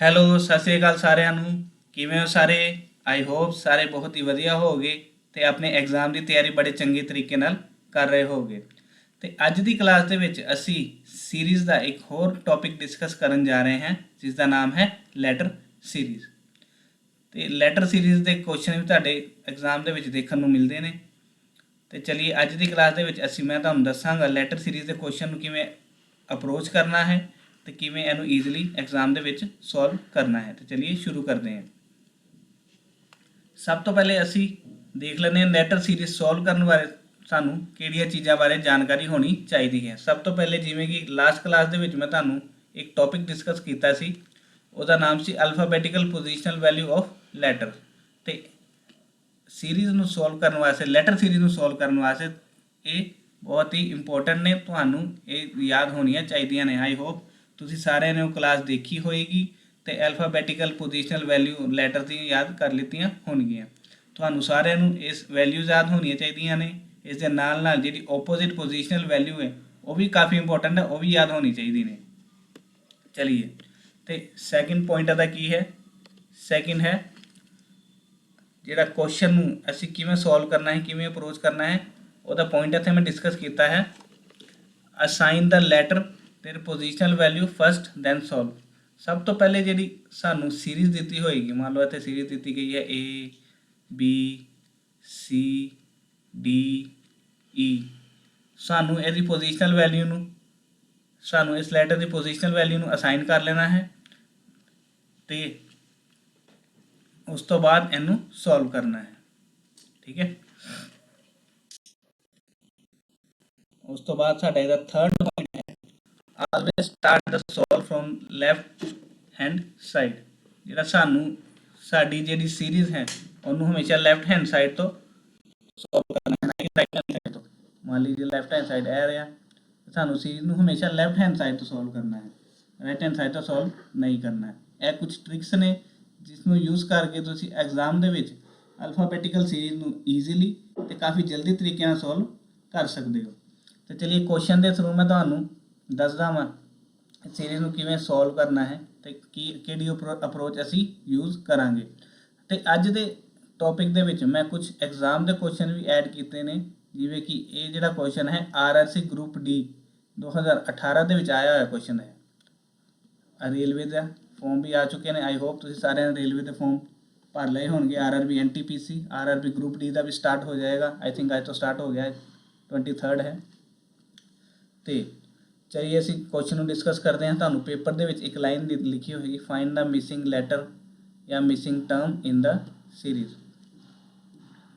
Hello Sat Sri ਅਕਾਲ ਸਾਰਿਆਂ ਨੂੰ। ਕਿਵੇਂ ਹੋ ਸਾਰੇ? ਆਈ ਹੋਪ ਸਾਰੇ ਬਹੁਤ ਹੀ ਵਧੀਆ ਹੋਵੋਗੇ ਤੇ ਆਪਣੇ ਐਗਜ਼ਾਮ ਦੀ ਤਿਆਰੀ ਬੜੇ ਚੰਗੇ ਤਰੀਕੇ ਨਾਲ ਕਰ ਰਹੇ ਹੋਗੇ ਤੇ ਅੱਜ ਦੀ ਕਲਾਸ ਦੇ ਵਿੱਚ ਅਸੀਂ ਸੀਰੀਜ਼ ਦਾ ਇੱਕ ਹੋਰ ਟੌਪਿਕ ਡਿਸਕਸ ਕਰਨ ਜਾ ਰਹੇ ਹਾਂ ਜਿਸ ਦਾ ਨਾਮ ਹੈ ਲੈਟਰ ਸੀਰੀਜ਼ ਤੇ ਲੈਟਰ ਸੀਰੀਜ਼ ਦੇ ਕੁਐਸਚਨ ਵੀ ਤੁਹਾਡੇ ਐਗਜ਼ਾਮ ਦੇ ਵਿੱਚ ਦੇਖਣ ਨੂੰ ਮਿਲਦੇ ਨੇ। ਤੇ ਚਲਿਏ ਅੱਜ ਦੀ ਕਲਾਸ ਦੇ ਵਿੱਚ ਅਸੀਂ, ਮੈਂ ਤੁਹਾਨੂੰ ਦੱਸਾਂਗਾ ਲੈਟਰ ਸੀਰੀਜ਼ ਦੇ ਕੁਐਸਚਨ ਨੂੰ ਕਿਵੇਂ ਅਪਰੋਚ ਕਰਨਾ ਹੈ। ਤੇ ਕਿਵੇਂ ਇਹਨੂੰ ਈਜ਼ੀਲੀ ਐਗਜ਼ਾਮ ਦੇ ਵਿੱਚ ਸੋਲਵ ਕਰਨਾ ਹੈ। ਤੇ ਚਲਿਏ ਸ਼ੁਰੂ ਕਰਦੇ ਹਾਂ। ਸਭ ਤੋਂ ਪਹਿਲੇ ਅਸੀਂ ਦੇਖ ਲੈਂਦੇ ਹਾਂ ਲੈਟਰ ਸੀਰੀਜ਼ ਸੋਲਵ ਕਰਨ ਬਾਰੇ। ਸਾਨੂੰ ਕਿਹੜੀਆਂ ਚੀਜ਼ਾਂ ਬਾਰੇ ਜਾਣਕਾਰੀ ਹੋਣੀ ਚਾਹੀਦੀ ਹੈ। ਸਭ ਤੋਂ ਪਹਿਲੇ ਜਿਵੇਂ ਕਿ ਲਾਸਟ ਕਲਾਸ ਦੇ ਵਿੱਚ ਮੈਂ ਤੁਹਾਨੂੰ ਇੱਕ ਟੌਪਿਕ ਡਿਸਕਸ ਕੀਤਾ ਸੀ। ਉਹਦਾ ਨਾਮ ਸੀ alphabetical positional value of letter ਤੇ ਸੀਰੀਜ਼ ਨੂੰ ਸੋਲਵ ਕਰਨ ਵਾਸਤੇ ਲੈਟਰ ਸੀਰੀਜ਼ ਨੂੰ ਸੋਲਵ ਕਰਨ ਵਾਸਤੇ ਇਹ ਬਹੁਤ ਹੀ ਇੰਪੋਰਟੈਂਟ ਨੇ। ਤੁਹਾਨੂੰ ਇਹ ਯਾਦ ਹੋਣੀਆਂ ਚਾਹੀਦੀਆਂ ਨੇ ਆਈ ਹੋਪ ਤੁਸੀਂ ਸਾਰਿਆਂ ਨੇ ਉਹ ਕਲਾਸ ਦੇਖੀ ਹੋਏਗੀ ਤੇ ਅਲਫਾਬੈਟਿਕਲ ਪੋਜੀਸ਼ਨਲ ਵੈਲਿਊ ਲੈਟਰ ਦੀਆਂ ਯਾਦ ਕਰ ਲਿੱਤੀਆਂ ਹੋਣਗੀਆਂ। ਤੁਹਾਨੂੰ ਸਾਰਿਆਂ ਨੂੰ ਇਸ ਵੈਲਿਊ ਯਾਦ ਹੋਣੀਆਂ ਚਾਹੀਦੀਆਂ ਨੇ। ਇਸ ਦੇ ਨਾਲ ਨਾਲ ਜਿਹੜੀ ਆਪੋਜ਼ਿਟ ਪੋਜੀਸ਼ਨਲ ਵੈਲਿਊ ਹੈ, ਉਹ ਵੀ ਕਾਫੀ ਇੰਪੋਰਟੈਂਟ ਹੈ, ਉਹ ਵੀ ਯਾਦ ਹੋਣੀ ਚਾਹੀਦੀ ਨੇ। ਚਲਿਏ, ਤੇ ਸੈਕਿੰਡ ਪੁਆਇੰਟ ਦਾ ਕੀ ਹੈ? ਸੈਕਿੰਡ ਹੈ ਜਿਹੜਾ ਕੁਐਸਚਨ ਨੂੰ ਅਸੀਂ ਕਿਵੇਂ ਸੋਲਵ ਕਰਨਾ ਹੈ, ਕਿਵੇਂ ਅਪਰੋਚ ਕਰਨਾ ਹੈ, ਉਹਦਾ ਪੁਆਇੰਟ ਇੱਥੇ ਮੈਂ ਡਿਸਕਸ ਕੀਤਾ ਹੈ। Assign the letter their positional value first then solve ਸਭ ਤੋਂ ਪਹਿਲੇ ਜਿਹੜੀ ਸਾਨੂੰ ਸੀਰੀਜ਼ ਦਿੱਤੀ ਹੋਏਗੀ, ਮੰਨ ਲਓ ਇੱਥੇ ਸੀਰੀਜ਼ ਦਿੱਤੀ ਗਈ ਹੈ A, B, C, D E. ਸਾਨੂੰ ਇਹਦੀ ਪੋਜੀਸ਼ਨਲ ਵੈਲਿਊ ਨੂੰ, ਸਾਨੂੰ ਇਸ ਲੈਟਰ ਦੀ ਪੋਜੀਸ਼ਨਲ ਵੈਲਿਊ ਨੂੰ ਅਸਾਈਨ ਕਰ ਲੈਣਾ ਹੈ ਤੇ ਉਸ ਤੋਂ ਬਾਅਦ ਇਹਨੂੰ ਸੋਲਵ ਕਰਨਾ ਹੈ। ਠੀਕ ਹੈ? ਉਸ ਤੋਂ ਬਾਅਦ ਸਾਡਾ ਇਹਦਾ ਥਰਡ ਪੁਆਇੰਟ ਹੈ always start the solve from left hand side ਜਿਹੜਾ ਸਾਨੂੰ ਸਾਡੀ ਜਿਹੜੀ ਸੀਰੀਜ਼ ਹੈ, ਉਹਨੂੰ ਹਮੇਸ਼ਾ ਲੈਫਟ ਹੈਂਡ ਸਾਈਡ ਤੋਂ ਸੋਲਵ ਕਰਨਾ ਹੈ, ਨਾ ਕਿ ਰਾਈਟ ਹੈਂਡ ਸਾਈਡ ਤੋਂ। ਮੰਨ ਲੀजिए ਲੈਫਟ ਹੈਂਡ ਸਾਈਡ ਇਹ ਰਿਹਾ ਸਾਨੂੰ ਸੀਰੀਜ਼ ਨੂੰ ਹਮੇਸ਼ਾ ਲੈਫਟ ਹੈਂਡ ਸਾਈਡ ਤੋਂ ਸੋਲਵ ਕਰਨਾ ਹੈ। ਰਾਈਟ ਹੈਂਡ ਸਾਈਡ ਤੋਂ ਸੋਲਵ ਨਹੀਂ ਕਰਨਾ ਹੈ। ਇਹ ਕੁਝ ਟ੍ਰਿਕਸ ਨੇ ਜਿਸ ਨੂੰ ਯੂਜ਼ ਕਰਕੇ ਤੁਸੀਂ ਐਗਜ਼ਾਮ ਦੇ ਵਿੱਚ ਅਲਫਾਬੈਟੀਕਲ ਸੀਰੀਜ਼ ਨੂੰ ਈਜ਼ੀਲੀ ਤੇ ਕਾਫੀ ਜਲਦੀ ਤਰੀਕੇ ਨਾਲ ਸੋਲਵ ਕਰ ਸਕਦੇ ਹੋ। ਤੇ ਚਲਿਏ ਕੁਐਸਚਨ ਦੇ ਥਰੂ ਮੈਂ ਤੁਹਾਨੂੰ ਦੱਸਦਾ ਹਾਂ ਸੀਰੀਜ਼ ਨੂੰ ਕਿਵੇਂ ਸੋਲਵ ਕਰਨਾ ਹੈ ਤੇ ਕੀ, ਕਿਹੜੀ ਅਪਰੋਚ ਅਸੀਂ ਯੂਜ਼ ਕਰਾਂਗੇ। ਤੇ ਅੱਜ ਦੇ ਟੌਪਿਕ ਦੇ ਵਿੱਚ ਮੈਂ ਕੁਝ ਐਗਜ਼ਾਮ ਦੇ ਕੁਐਸਚਨ ਵੀ ਐਡ ਕੀਤੇ ਨੇ, ਜਿਵੇਂ ਕਿ ਇਹ ਜਿਹੜਾ ਕੁਐਸਚਨ ਹੈ ਆਰਆਰਸੀ ਗਰੁੱਪ ਡੀ 2018 ਦੇ ਵਿੱਚ ਆਇਆ ਹੋਇਆ ਕੁਐਸਚਨ ਹੈ। ਰੇਲਵੇ ਦਾ ਫਾਰਮ ਵੀ ਆ ਚੁੱਕੇ ਨੇ ਆਈ ਹੋਪ ਤੁਸੀਂ ਸਾਰਿਆਂ ਨੇ ਰੇਲਵੇ ਦੇ ਫਾਰਮ ਭਰ ਲਏ ਹੋਣਗੇ। RRB NTPC RRB group D ਦਾ ਵੀ ਸਟਾਰਟ ਹੋ ਜਾਏਗਾ। ਆਈ ਥਿੰਕ ਅੱਜ ਤੋਂ ਸਟਾਰਟ ਹੋ ਗਿਆ ਹੈ 23rd ਹੈ। ਤੇ ਚਲਿਏ ਅਸੀਂ ਕੁਐਸਚਨ ਨੂੰ ਡਿਸਕਸ ਕਰਦੇ ਹਾਂ। ਤੁਹਾਨੂੰ ਪੇਪਰ ਦੇ ਵਿੱਚ ਇੱਕ ਲਾਈਨ ਲਿਖੀ ਹੋਏਗੀ ਫਾਈਂਡ ਦਾ ਮਿਸਿੰਗ ਲੈਟਰ ਜਾਂ missing term in the series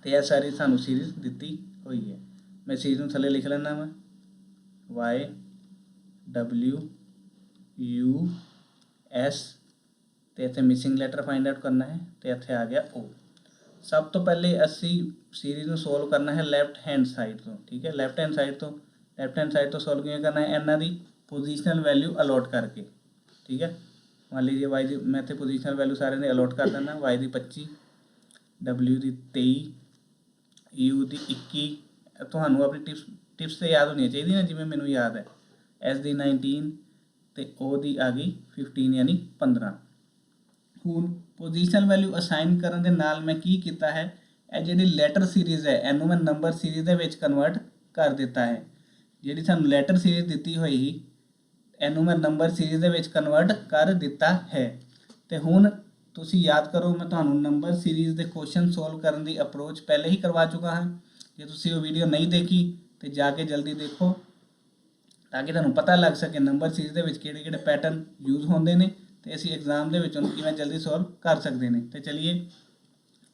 ਤੇ ਇਹ ਸਾਰੀ ਸਾਨੂੰ ਸੀਰੀਜ਼ ਦਿੱਤੀ ਹੋਈ ਹੈ। ਮੈਂ ਸੀਰੀਜ਼ ਨੂੰ ਥੱਲੇ ਲਿਖ ਲੈਣਾ ਵਾ। Y w u s ਤੇ ਇੱਥੇ ਮਿਸਿੰਗ ਲੈਟਰ ਫਾਈਂਡ ਆਊਟ ਕਰਨਾ ਹੈ ਤੇ ਇੱਥੇ ਆ ਗਿਆ o ਸਭ ਤੋਂ ਪਹਿਲੇ ਅਸੀਂ ਸੀਰੀਜ਼ ਨੂੰ ਸੋਲਵ ਕਰਨਾ ਹੈ ਲੈਫਟ ਹੈਂਡ ਸਾਈਡ ਤੋਂ, ਠੀਕ ਹੈ? ਲੈਫਟ ਹੈਂਡ ਸਾਈਡ ਤੋਂ ਲੈਫਟ ਹੈਂਡ ਸਾਈਡ ਤੋਂ ਸੋਲਵ ਕਿਵੇਂ ਕਰਨਾ ਹੈ? ਇਹਨਾਂ ਦੀ ਪੋਜੀਸ਼ਨਲ ਵੈਲਿਊ ਅਲੋਟ ਕਰਕੇ। ਠੀਕ ਹੈ? ਮੰਨ ਲਈਏ y ਦੀ ਮੈਂ ਇੱਥੇ ਪੋਜੀਸ਼ਨਲ ਵੈਲਿਊ ਸਾਰਿਆਂ ਦੇ ਅਲੋਟ ਕਰ ਦਿੰਦਾ। y ਦੀ 25 w ਦੀ 23 e u ਦੀ 21 ਤੁਹਾਨੂੰ ਆਪਣੀ ਟਿਪਸ ਟਿਪਸ ਤੇ ਯਾਦ ਹੋਣੀਆਂ ਚਾਹੀਦੀਆਂ ਜਿਵੇਂ ਮੈਨੂੰ ਯਾਦ ਹੈ। S ਦੀ 19 ਤੇ o ਦੀ ਆ ਗਈ 15 ਯਾਨੀ 15 ਹੁਣ ਪੋਜੀਸ਼ਨਲ ਵੈਲਿਊ ਅਸਾਈਨ ਕਰਨ ਦੇ ਨਾਲ ਮੈਂ ਕੀ ਕੀਤਾ ਹੈ? ਇਹ ਜਿਹੜੀ ਲੈਟਰ ਸੀਰੀਜ਼ ਹੈ, ਇਹਨੂੰ ਮੈਂ ਨੰਬਰ ਸੀਰੀਜ਼ ਦੇ ਵਿੱਚ ਕਨਵਰਟ ਕਰ ਦਿੱਤਾ ਹੈ। ਜਿਹੜੀ ਸਾਨੂੰ ਲੈਟਰ ਸੀਰੀਜ਼ ਦਿੱਤੀ ਹੋਈ ਸੀ, ਇਹਨੂੰ ਮੈਂ ਨੰਬਰ ਸੀਰੀਜ਼ ਦੇ ਵਿੱਚ ਕਨਵਰਟ ਕਰ ਦਿੱਤਾ ਹੈ। ਤੇ ਹੁਣ ਤੁਸੀਂ ਯਾਦ ਕਰੋ, ਮੈਂ ਤੁਹਾਨੂੰ ਨੰਬਰ ਸੀਰੀਜ਼ ਦੇ ਕੁਐਸਚਨ ਸੋਲਵ ਕਰਨ ਦੀ ਅਪਰੋਚ ਪਹਿਲੇ ਹੀ ਕਰਵਾ ਚੁੱਕਾ ਹਾਂ। ਜੇ ਤੁਸੀਂ ਉਹ ਵੀਡੀਓ ਨਹੀਂ ਦੇਖੀ, ਤੇ ਜਾ ਕੇ ਜਲਦੀ ਦੇਖੋ, ਤਾਂ ਕਿ ਤੁਹਾਨੂੰ ਪਤਾ ਲੱਗ ਸਕੇ ਨੰਬਰ ਸੀਰੀਜ਼ ਦੇ ਵਿੱਚ ਕਿਹੜੇ ਕਿਹੜੇ ਪੈਟਰਨ ਯੂਜ਼ ਹੁੰਦੇ ਨੇ, ਤੇ ਅਸੀਂ ਐਗਜ਼ਾਮ ਦੇ ਵਿੱਚ ਉਹਨੂੰ ਕਿਵੇਂ ਜਲਦੀ ਸੋਲਵ ਕਰ ਸਕਦੇ ਨੇ। ਤੇ ਚਲਿਏ,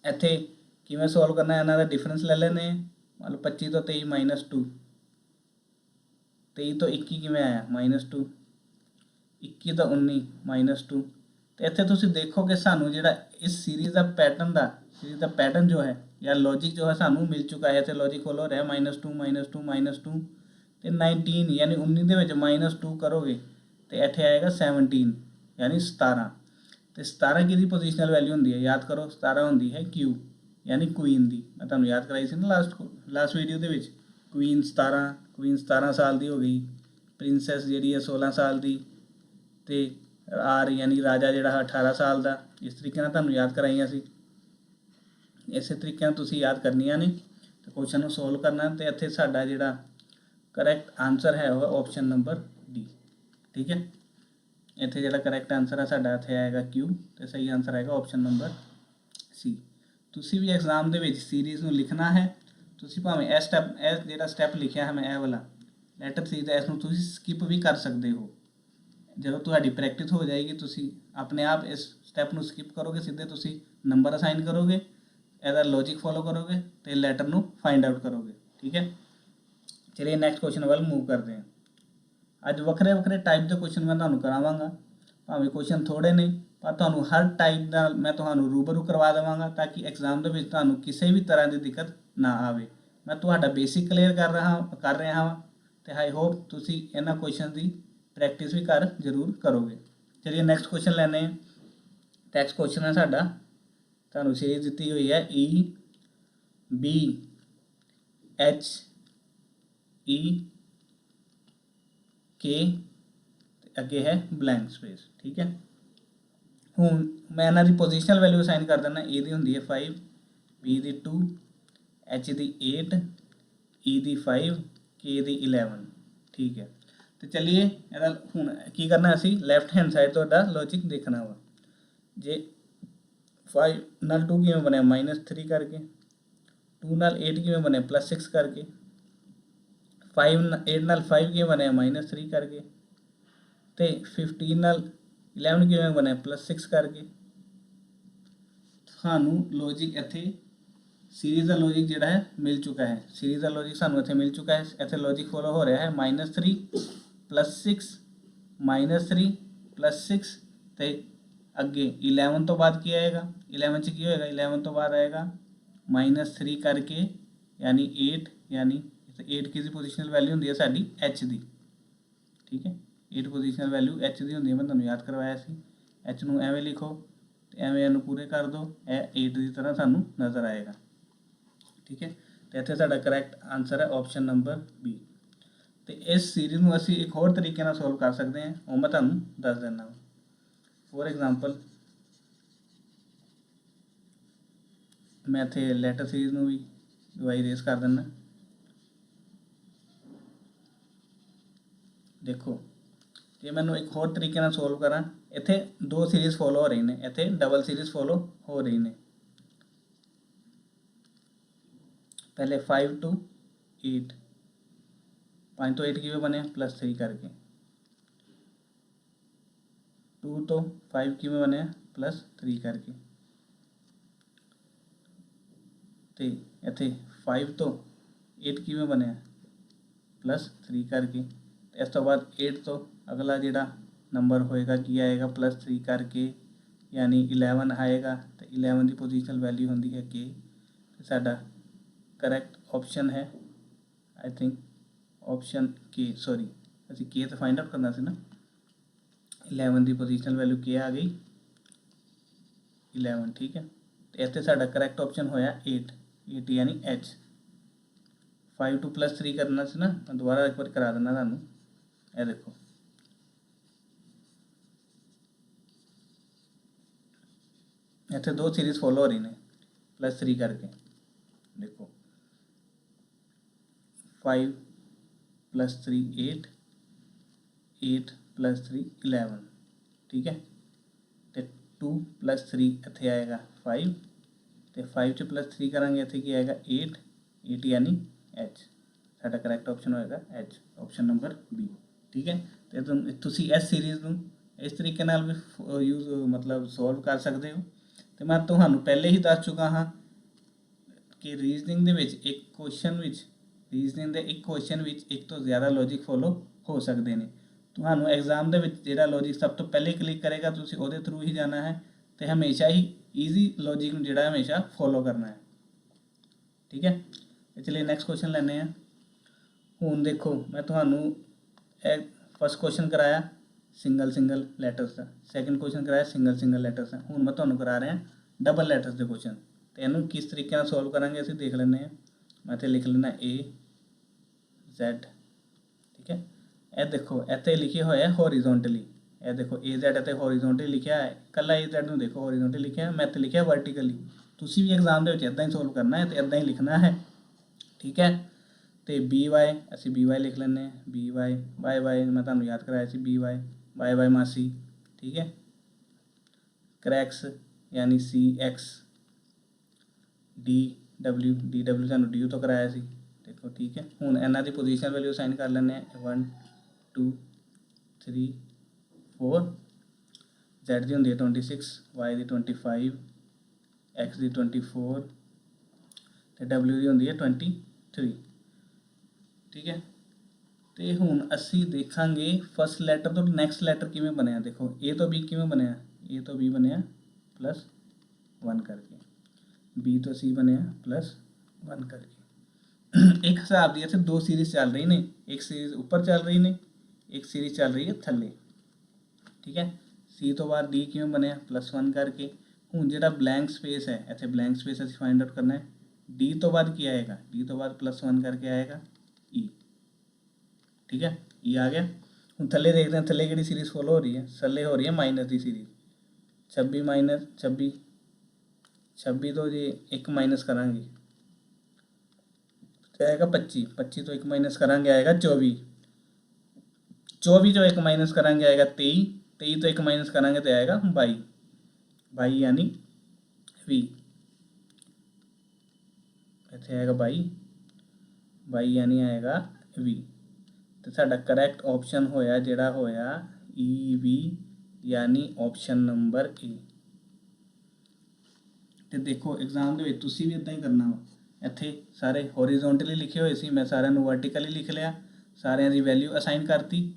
ਇੱਥੇ ਕਿਵੇਂ ਸੋਲਵ ਕਰਨਾ ਇਹਨਾਂ ਦਾ ਡਿਫਰੈਂਸ ਲੈ ਲੈਂਦੇ ਹਾਂ। ਮਤਲਬ ਲਓ 25 ਤੋਂ 23 2 23 ਤੋਂ 21 ਕਿਵੇਂ ਆਇਆ? -2 21 ਤੋਂ 19 2 ਤੇ ਇੱਥੇ ਤੁਸੀਂ ਦੇਖੋ ਕਿ ਸਾਨੂੰ ਜਿਹੜਾ ਇਸ ਸੀਰੀਜ਼ ਦਾ ਪੈਟਰਨ ਦਾ ਸੀਰੀਜ਼ ਦਾ ਪੈਟਰਨ ਜੋ ਹੈ ਜਾਂ ਲੌਜੀਕ ਜੋ ਹੈ ਸਾਨੂੰ ਮਿਲ ਚੁੱਕਾ ਹੈ। ਇੱਥੇ ਲੌਜੀਕ ਖੋਲੋ, ਰਿਹਾ -2 -2 -2 ਤੇ 19 ਯਾਨੀ 19 ਦੇ ਵਿੱਚ -2 ਕਰੋਗੇ, ਤੇ ਇੱਥੇ ਆਏਗਾ 17 ਯਾਨੀ 17 ਤੇ 17 ਕਿਹਦੀ ਪੋਜੀਸ਼ਨਲ ਵੈਲਿਊ ਹੁੰਦੀ ਹੈ? ਯਾਦ ਕਰੋ 17 ਹੁੰਦੀ ਹੈ Q ਯਾਨੀ ਕੁਈਨ ਦੀ। ਮੈਂ ਤੁਹਾਨੂੰ ਯਾਦ ਕਰਾਈ ਸੀ ਨਾ ਲਾਸਟ ਲਾਸਟ ਵੀਡੀਓ ਦੇ ਵਿੱਚ। ਕੁਈਨ 17 ਕੁਈਨ 17 ਸਾਲ ਦੀ ਹੋ ਗਈ। ਪ੍ਰਿੰਸੈਸ ਜਿਹੜੀ ਹੈ 16 ਸਾਲ ਦੀ ਤੇ ਆਰ ਯਾਨੀ ਰਾਜਾ ਜਿਹੜਾ 18 ਸਾਲ ਦਾ। ਇਸ ਤਰੀਕੇ ਨਾਲ ਤੁਹਾਨੂੰ ਯਾਦ ਕਰਾਈਆਂ ਸੀ। ਇਸੇ ਤਰੀਕੇ ਨਾਲ ਤੁਸੀਂ ਯਾਦ ਕਰਨੀਆਂ ਨੇ। ਤੇ ਕੁਐਸਚਨ ਨੂੰ ਸੋਲਵ ਕਰਨਾ ਤੇ ਇੱਥੇ ਸਾਡਾ ਜਿਹੜਾ ਕਰੈਕਟ ਆਨਸਰ ਹੈ ਉਹ ਆਪਸ਼ਨ ਨੰਬਰ ਡੀ ਠੀਕ ਹੈ? ਇੱਥੇ ਜਿਹੜਾ ਕਰੈਕਟ ਆਨਸਰ ਹੈ ਸਾਡਾ ਇੱਥੇ ਆਏਗਾ ਕਿਊ ਤੇ ਸਹੀ ਆਨਸਰ ਆਏਗਾ ਆਪਸ਼ਨ ਨੰਬਰ ਸੀ ਤੁਸੀਂ ਵੀ ਐਗਜ਼ਾਮ ਦੇ ਵਿੱਚ ਸੀਰੀਜ਼ ਨੂੰ ਲਿਖਣਾ ਹੈ। ਤੁਸੀਂ ਭਾਵੇਂ ਇਹ ਸਟੈਪ ਇਹ ਜਿਹੜਾ ਸਟੈਪ ਲਿਖਿਆ ਹੈ ਮੈਂ ਇਹ ਵਾਲਾ ਲੈਟਰ ਸੀ ਤਾਂ ਇਸ ਨੂੰ ਤੁਸੀਂ ਸਕਿਪ ਵੀ ਕਰ ਸਕਦੇ ਹੋ। ਜਦੋਂ ਤੁਹਾਡੀ ਪ੍ਰੈਕਟਿਸ ਹੋ ਜਾਏਗੀ, ਤੁਸੀਂ ਆਪਣੇ ਆਪ ਇਸ ਸਟੈਪ ਨੂੰ ਸਕਿਪ ਕਰੋਗੇ, ਸਿੱਧੇ ਤੁਸੀਂ ਨੰਬਰ ਅਸਾਈਨ ਕਰੋਗੇ, ਇਹਦਾ ਲੌਜੀਕ ਫੋਲੋ ਕਰੋਗੇ ਤੇ ਲੈਟਰ ਨੂੰ ਫਾਈਂਡ ਆਊਟ ਕਰੋਗੇ, ਠੀਕ ਹੈ? ਚਲਿਏ ਨੈਕਸਟ ਕੁਐਸਚਨ ਵੱਲ ਮੂਵ ਕਰਦੇ ਹਾਂ। ਅੱਜ ਵੱਖਰੇ ਵੱਖਰੇ ਟਾਈਪ ਦੇ ਕੁਐਸਚਨ ਮੈਂ ਤੁਹਾਨੂੰ ਕਰਾਵਾਂਗਾ। ਭਾਵੇਂ ਕੁਐਸਚਨ ਥੋੜੇ ਨੇ, ਪਰ ਤੁਹਾਨੂੰ ਹਰ ਟਾਈਪ ਦਾ ਮੈਂ ਤੁਹਾਨੂੰ ਰੂਬਰੂ ਕਰਵਾ ਦੇਵਾਂਗਾ, ਤਾਂ ਕਿ ਐਗਜ਼ਾਮ ਦੇ ਵਿੱਚ ਤੁਹਾਨੂੰ ਕਿਸੇ ਵੀ ਤਰ੍ਹਾਂ ਦੀ ਦਿੱਕਤ ਨਾ ਆਵੇ। ਮੈਂ ਤੁਹਾਡਾ ਬੇਸਿਕ ਕਲੀਅਰ ਕਰ ਰਹਾ, ਕਰ ਰਿਹਾ ਹਾਂ ਤੇ ਆਈ ਹੋਪ ਤੁਸੀਂ ਇਹਨਾਂ ਕੁਐਸਚਨ ਦੀ ਪ੍ਰੈਕਟਿਸ ਵੀ ਕਰ ਜ਼ਰੂਰ ਕਰੋਗੇ। ਚਲਿਏ ਨੈਕਸਟ ਕੁਐਸਚਨ ਲੈਣੇ ਆ ਨੈਕਸਟ ਕੁਐਸਚਨ ਹੈ ਸਾਡਾ। ਤੁਹਾਨੂੰ ਸੀਰੀਜ਼ ਦਿੱਤੀ ਹੋਈ ਹੈ e, E B H e, E K ਤੇ ਅੱਗੇ ਹੈ ਬਲੈਂਕ ਸਪੇਸ ਠੀਕ ਹੈ? ਹੁਣ ਮੈਂ ਇਹਨਾਂ ਦੀ ਪੋਜੀਸ਼ਨਲ ਵੈਲਿਊ ਅਸਾਈਨ ਕਰ ਦਿੰਦਾ। ਏ ਦੀ ਹੁੰਦੀ ਹੈ 5 ਬੀ ਦੀ 2 H ਦੀ 8 ਈ e ਦੀ 5 ਕੇ ਦੀ 11 ਠੀਕ ਹੈ। ਤੇ ਚਲਿਏ ਇਹਦਾ ਹੁਣ ਕੀ ਕਰਨਾ ਅਸੀਂ? ਲੈਫਟ ਹੈਂਡ ਸਾਈਡ ਤੋਂ ਦਾ ਲੌਜੀਕ ਦੇਖਣਾ ਵਾ। ਜੇ 5 ਨਾਲ 2 ਕਿਵੇਂ ਬਣਿਆ? -3 ਕਰਕੇ। 2 ਨਾਲ 8 ਕਿਵੇਂ ਬਣਿਆ? +6 ਕਰਕੇ। 5 8 ਨਾਲ 5 ਕਿਵੇਂ ਬਣਿਆ? -3 ਕਰਕੇ। ਤੇ 15 ਨਾਲ 11 ਕਿਵੇਂ ਬਣਿਆ? +6 ਕਰਕੇ। ਸਾਨੂੰ ਲੌਜੀਕ ਇੱਥੇ ਸੀਰੀਜ਼ ਦਾ ਲੌਜੀਕ ਜਿਹੜਾ ਹੈ ਮਿਲ ਚੁੱਕਾ ਹੈ। ਸੀਰੀਜ਼ ਦਾ ਲੌਜੀਕ ਸਾਨੂੰ ਇੱਥੇ ਮਿਲ ਚੁੱਕਾ ਹੈ। ਇੱਥੇ ਲੌਜੀਕ ਫੋਲੋ ਹੋ ਰਿਹਾ ਹੈ। -3 +6 -3 +6 ਤੇ ਅੱਗੇ 11 ਤੋਂ ਬਾਅਦ ਕੀ ਆਏਗਾ? 11 ਚ ਕੀ ਹੋਏਗਾ? 11 ਤੋਂ ਬਾਅਦ ਆਏਗਾ। -3 ਕਰਕੇ ਯਾਨੀ 8 ਯਾਨੀ 8 ਕਿਸ ਦੀ ਪੋਜੀਸ਼ਨਲ ਵੈਲਿਊ ਹੁੰਦੀ ਹੈ ਸਾਡੀ h ਦੀ। ਠੀਕ ਹੈ? 8 ਪੋਜੀਸ਼ਨਲ ਵੈਲਿਊ h ਦੀ ਹੁੰਦੀ ਹੈ। ਮੈਂ ਤੁਹਾਨੂੰ ਯਾਦ ਕਰਵਾਇਆ ਸੀ। h ਨੂੰ ਐਵੇਂ ਲਿਖੋ ਤੇ ਐਵੇਂ ਇਹਨੂੰ ਪੂਰੇ ਕਰ ਦਿਓ। ਇਹ 8 ਦੀ ਤਰ੍ਹਾਂ ਸਾਨੂੰ ਨਜ਼ਰ ਆਏਗਾ। ਠੀਕ ਹੈ? ਤੇ ਇੱਥੇ ਸਾਡਾ ਕਰੈਕਟ ਆਨਸਰ ਹੈ ਆਪਸ਼ਨ ਨੰਬਰ ਬੀ ਤੇ ਇਸ ਸੀਰੀਜ਼ ਨੂੰ ਅਸੀਂ ਇੱਕ ਹੋਰ ਤਰੀਕੇ ਨਾਲ ਸੋਲਵ ਕਰ ਸਕਦੇ ਹਾਂ। ਉਹ ਮੈਂ ਤੁਹਾਨੂੰ ਦੱਸ ਦਿੰਦਾ ਫੋਰ ਐਗਜ਼ਾਮਪਲ ਮੈਂ ਇੱਥੇ ਲੈਟਰ ਸੀਰੀਜ਼ ਨੂੰ ਵੀ ਦਵਾਈ ਰੇਸ ਕਰ ਦਿੰਦਾ। ਦੇਖੋ, ਜੇ ਮੈਨੂੰ ਇੱਕ ਹੋਰ ਤਰੀਕੇ ਨਾਲ ਸੋਲਵ ਕਰਾਂ, ਇੱਥੇ ਦੋ ਸੀਰੀਜ਼ ਫੋਲੋ ਹੋ ਰਹੀ ਨੇ। ਇੱਥੇ ਡਬਲ ਸੀਰੀਜ਼ ਫੋਲੋ ਹੋ ਰਹੀ ਨੇ। ਪਹਿਲੇ 5 ਤੋਂ 8 5 ਤੋਂ 8 ਕਿਵੇਂ ਬਣਿਆ +3 ਕਰਕੇ 2 ਤੋਂ 5 ਕਿਵੇਂ ਬਣਿਆ +3 ਕਰਕੇ ਤੇ ਇੱਥੇ 5 ਤੋਂ 8 ਕਿਵੇਂ ਬਣਿਆ +3 ਕਰਕੇ ਤੇ ਇਸ ਤੋਂ ਬਾਅਦ 8 ਤੋਂ ਅਗਲਾ ਜਿਹੜਾ ਨੰਬਰ ਹੋਏਗਾ ਕੀ ਆਏਗਾ +3 ਕਰਕੇ ਯਾਨੀ 11 ਆਏਗਾ ਤੇ 11 ਦੀ ਪੋਜੀਸ਼ਨਲ ਵੈਲਿਊ ਹੁੰਦੀ ਹੈ k ਤੇ ਸਾਡਾ ਕਰੈਕਟ ਆਪਸ਼ਨ ਹੈ I think option k sorry ਅਸੀਂ k ਤਾਂ ਫਾਈਂਡ ਆਊਟ ਕਰਨਾ ਸੀ ਨਾ 11 ਦੀ ਪੋਜੀਸ਼ਨਲ ਵੈਲਿਊ ਕੀ ਆ ਗਈ 11 ਠੀਕ ਹੈ ਤੇ ਇੱਥੇ ਸਾਡਾ ਕਰੈਕਟ ਆਪਸ਼ਨ ਹੋਇਆ 8 8 ਯਾਨੀ h 5 2 3 ਕਰਨਾ ਸੀ ਨਾ ਮੈਂ ਦੁਬਾਰਾ ਇੱਕ ਵਾਰ ਕਰਾ ਦਿੰਦਾ ਤੁਹਾਨੂੰ ਇਹ ਦੇਖੋ ਇੱਥੇ ਦੋ ਸੀਰੀਜ਼ ਫੋਲੋ ਹੋ ਰਹੀ ਨੇ ਪਲੱਸ 3 ਕਰਕੇ ਦੇਖੋ 5 plus 3 8 8 plus 3 11 ਠੀਕ ਹੈ ਤੇ 2 plus 3 ਇੱਥੇ ਆਏਗਾ 5 ਤੇ 5 ਚ plus 3 ਕਰਾਂਗੇ ਇੱਥੇ ਕੀ ਆਏਗਾ 8 8 ਯਾਨੀ h. ਸਾਡਾ ਕਰੈਕਟ ਆਪਸ਼ਨ ਹੋਏਗਾ h. Option number B. ਠੀਕ ਹੈ ਤੇ ਤੁਮ- ਤੁਸੀਂ ਇਸ ਸੀਰੀਜ਼ ਨੂੰ ਇਸ ਤਰੀਕੇ ਨਾਲ ਵੀ ਯੂਜ਼ ਮਤਲਬ ਸੋਲਵ ਕਰ ਸਕਦੇ ਹੋ ਤੇ ਮੈਂ ਤੁਹਾਨੂੰ ਪਹਿਲੇ ਹੀ ਦੱਸ ਚੁੱਕਾ ਹਾਂ ਕਿ ਰੀਜ਼ਨਿੰਗ ਦੇ ਵਿੱਚ ਇੱਕ ਕੁਐਸਚਨ ਵਿੱਚ ਰੀਜ਼ਨਿੰਗ ਦੇ ਇੱਕ ਕੁਐਸਚਨ ਵਿੱਚ ਇੱਕ ਤੋਂ ਜ਼ਿਆਦਾ ਲੌਜੀਕ ਫੋਲੋ ਹੋ ਸਕਦੇ ਨੇ। ਤੁਹਾਨੂੰ ਐਗਜ਼ਾਮ ਦੇ ਵਿੱਚ ਜਿਹੜਾ ਲੌਜੀਕ ਸਭ ਤੋਂ ਪਹਿਲੇ ਕਲਿੱਕ ਕਰੇਗਾ, ਤੁਸੀਂ ਉਹਦੇ ਥਰੂ ਹੀ ਜਾਣਾ ਹੈ ਤੇ ਹਮੇਸ਼ਾ ਹੀ ਈਜ਼ੀ ਲੌਜੀਕ ਨੂੰ ਜਿਹੜਾ ਹਮੇਸ਼ਾ ਫੋਲੋ ਕਰਨਾ ਹੈ। ਠੀਕ ਹੈ? ਤੇ ਚਲਿਏ ਨੈਕਸਟ ਕੁਐਸਚਨ ਲੈਣੇ ਆ ਹੁਣ ਦੇਖੋ, ਮੈਂ ਤੁਹਾਨੂੰ ਇਹ ਫਸਟ ਕੁਐਸਚਨ ਕਰਾਇਆ ਸਿੰਗਲ ਸਿੰਗਲ ਲੈਟਰਸ ਦਾ। ਸੈਕੰਡ ਕੁਐਸਚਨ ਕਰਾਇਆ ਸਿੰਗਲ ਸਿੰਗਲ ਲੈਟਰਸ ਦਾ। ਹੁਣ ਮੈਂ ਤੁਹਾਨੂੰ ਕਰਾ ਰਿਹਾ ਡਬਲ ਲੈਟਰਸ ਦੇ ਕੁਐਸਚਨ ਤੇ ਇਹਨੂੰ ਕਿਸ ਤਰੀਕੇ ਨਾਲ ਸੋਲਵ ਕਰਾਂਗੇ, ਅਸੀਂ ਦੇਖ ਲੈਂਦੇ ਹਾਂ। ਇੱਥੇ ਲਿਖ ਲੈਣਾ A, Z, ਠੀਕ ਹੈ? ਇਹ ਦੇਖੋ, ਇੱਥੇ ਲਿਖਿਆ ਹੋਇਆ ਹੈ ਹੌਰੀਜ਼ੌਂਟਲੀ ਇਹ ਦੇਖੋ AZ ਅਤੇ ਹੌਰੀਜ਼ੌਂਟਲੀ ਲਿਖਿਆ ਹੈ। ਕੱਲਾ AZ ਨੂੰ ਦੇਖੋ ਹੌਰੀਜ਼ੌਂਟਲੀ ਲਿਖਿਆ ਮੈਂ ਇੱਥੇ ਲਿਖਿਆ ਵਰਟੀਕਲੀ ਤੁਸੀਂ ਵੀ ਐਗਜ਼ਾਮ ਦੇ ਵਿੱਚ ਇਦਾਂ ਹੀ ਸੋਲਵ ਕਰਨਾ ਹੈ ਤੇ ਇਦਾਂ ਹੀ ਲਿਖਣਾ ਹੈ। ਠੀਕ ਹੈ? ਤੇ BY ਅਸੀਂ BY ਲਿਖ ਲੈਂਦੇ ਹਾਂ। BY YY ਮੈਂ ਤੁਹਾਨੂੰ ਯਾਦ ਕਰਾਇਆ ਸੀ। BY YY ਮਾਸੀ। ਠੀਕ ਹੈ? ਕਰੈਕਸ ਯਾਨੀ CX DW DW ਤੁਹਾਨੂੰ DU ਤੋਂ ਕਰਾਇਆ ਸੀ। ਦੇਖੋ ਠੀਕ ਹੈ। ਹੁਣ ਇਹਨਾਂ ਦੀ ਪੋਜੀਸ਼ਨ ਵੈਲਿਊ ਸਾਈਨ ਕਰ ਲੈਂਦੇ ਆ 1 2 3 4 Z ਦੀ ਹੁੰਦੀ ਹੈ 26 Y ਦੀ 25 X ਦੀ 24 ਤੇ W ਦੀ ਹੁੰਦੀ ਹੈ 23 ਠੀਕ ਹੈ। ਤੇ ਹੁਣ ਅਸੀਂ ਦੇਖਾਂਗੇ ਫਸਟ ਲੈਟਰ ਤੋਂ ਨੈਕਸਟ ਲੈਟਰ ਕਿਵੇਂ ਬਣਿਆ। ਦੇਖੋ A ਤੋਂ B ਕਿਵੇਂ ਬਣਿਆ? A ਤੋਂ B ਬਣਿਆ ਪਲੱਸ 1 ਕਰਕੇ। B ਤੋਂ C ਬਣਿਆ ਪਲੱਸ 1 ਕਰਕੇ ਇੱਕ ਹਿਸਾਬ ਦੀ ਇੱਥੇ ਦੋ ਸੀਰੀਜ਼ ਚੱਲ ਰਹੀ ਨੇ ਇੱਕ ਸੀਰੀਜ਼ ਉੱਪਰ ਚੱਲ ਰਹੀ ਨੇ ਇੱਕ ਸੀਰੀਜ਼ ਚੱਲ ਰਹੀ ਹੈ ਥੱਲੇ ਠੀਕ ਹੈ C ਤੋਂ ਬਾਅਦ D ਕਿਵੇਂ ਬਣਿਆ ਪਲੱਸ 1 ਕਰਕੇ ਹੁਣ ਜਿਹੜਾ ਬਲੈਂਕ ਸਪੇਸ ਹੈ ਇੱਥੇ ਬਲੈਂਕ ਸਪੇਸ ਅਸੀਂ ਫਾਈਂਡ ਆਊਟ ਕਰਨਾ ਹੈ D ਤੋਂ ਬਾਅਦ ਕੀ ਆਏਗਾ D ਤੋਂ ਬਾਅਦ ਪਲੱਸ 1 ਕਰਕੇ ਆਏਗਾ E ਠੀਕ ਹੈ E ਆ ਗਿਆ ਹੁਣ ਥੱਲੇ ਦੇਖਦੇ ਹਾਂ ਥੱਲੇ ਕਿਹੜੀ ਸੀਰੀਜ਼ ਫੋਲੋ ਹੋ ਰਹੀ ਹੈ ਥੱਲੇ ਹੋ ਰਹੀ ਹੈ ਮਾਈਨਸ ਦੀ ਸੀਰੀਜ਼ 26 ਮਾਈਨਸ 26 26 ਤੋਂ ਜੇ 1 ਮਾਈਨਸ ਕਰਾਂਗੇ ਤੇ ਆਏਗਾ 25 25 ਤੋਂ 1 ਮਾਈਨਸ ਕਰਾਂਗੇ ਆਏਗਾ 24 24 ਤੋਂ 1 ਮਾਈਨਸ ਕਰਾਂਗੇ ਆਏਗਾ 23 23 ਤੋਂ 1 ਮਾਈਨਸ ਕਰਾਂਗੇ ਤੇ ਆਏਗਾ 22 22 ਯਾਨੀ 20 ਇੱਥੇ ਆਏਗਾ 22 22 ਯਾਨੀ ਆਏਗਾ 20 ਤੇ ਸਾਡਾ ਕਰੈਕਟ ਆਪਸ਼ਨ ਹੋਇਆ ਜਿਹੜਾ ਹੋਇਆ EV ਯਾਨੀ ਆਪਸ਼ਨ ਨੰਬਰ A ਤੇ ਦੇਖੋ ਐਗਜ਼ਾਮ ਦੇ ਵਿੱਚ ਤੁਸੀਂ ਵੀ ਇਦਾਂ ਹੀ ਕਰਨਾ ਵਾ। ਇੱਥੇ ਸਾਰੇ ਹੌਰੀਜ਼ੌਂਟਲੀ ਲਿਖੇ ਹੋਏ ਸੀ, ਮੈਂ ਸਾਰਿਆਂ ਨੂੰ ਵਰਟੀਕਲੀ ਲਿਖ ਲਿਆ, ਸਾਰਿਆਂ ਦੀ ਵੈਲਿਊ ਅਸਾਈਨ ਕਰਤੀ,